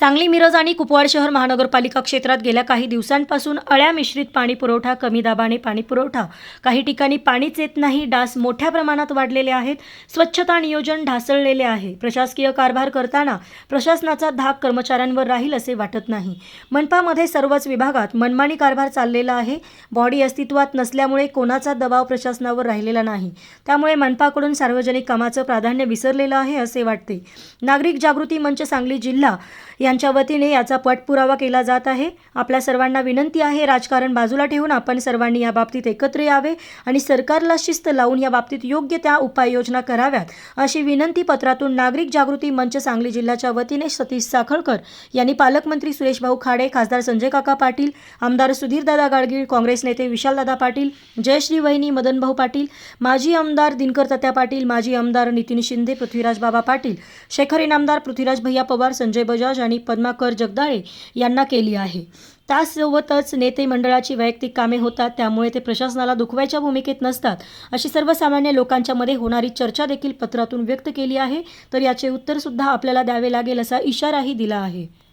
सांगली मिरज आणि कुपवाड शहर महानगरपालिका क्षेत्रात गेल्या काही दिवसांपासून अळ्या मिश्रित पाणी पुरवठा कमी दाबाने पाणी पुरवठा. काही ठिकाणी पाणीच येत नाही डास मोठ्या प्रमाणात वाढलेले आहेत स्वच्छता नियोजन ढासळलेले आहे. प्रशासकीय कारभार करताना प्रशासनाचा धाक कर्मचाऱ्यांवर राहील असे वाटत नाही. मनपामध्ये सर्वच विभागात मनमानी कारभार चाललेला आहे. बॉडी अस्तित्वात नसल्यामुळे कोणाचा दबाव प्रशासनावर राहिलेला नाही. त्यामुळे मनपाकडून सार्वजनिक कामाचं प्राधान्य विसरलेलं आहे असे वाटते. नागरिक जागृती मंच सांगली जिल्हा यांच्या वतीने याचा पाठपुरावा केला जात आहे. आपल्या सर्वांना विनंती आहे राजकारण बाजूला ठेवून आपण सर्वांनी या बाबतीत एकत्र यावे आणि सरकारला शिस्त लावून या बाबतीत योग्य त्या उपाययोजना कराव्यात अशी विनंती पत्रातून नागरिक जागृती मंच सांगली जिल्ह्याच्या वतीने सतीश साखळकर यांनी पालकमंत्री सुरेश भाऊ खाडे खासदार संजय काका पाटील आमदार सुधीरदादा गाडगीळ काँग्रेस नेते विशालदादा पाटील जयश्री वहिनी मदनभाऊ पाटील माजी आमदार दिनकर तात्या पाटील माजी आमदार नितीन शिंदे पृथ्वीराज बाबा पाटील शेखर इनामदार पृथ्वीराज भैया पवार संजय बजाज आणि पद्माकर जगदाळे यांना केली आहे. त्यासोबतच नेते मंडळाची वैयक्तिक कामे होतात त्यामुळे ते प्रशासनाला दुखवायच्या भूमिकेत नसतात. अशी सर्वसामान्य लोकांच्यामध्ये होणारी चर्चा देखील पत्रातून व्यक्त केली आहे. तर याचे उत्तर सुद्धा आपल्याला द्यावे लागेल असा इशाराही दिला आहे.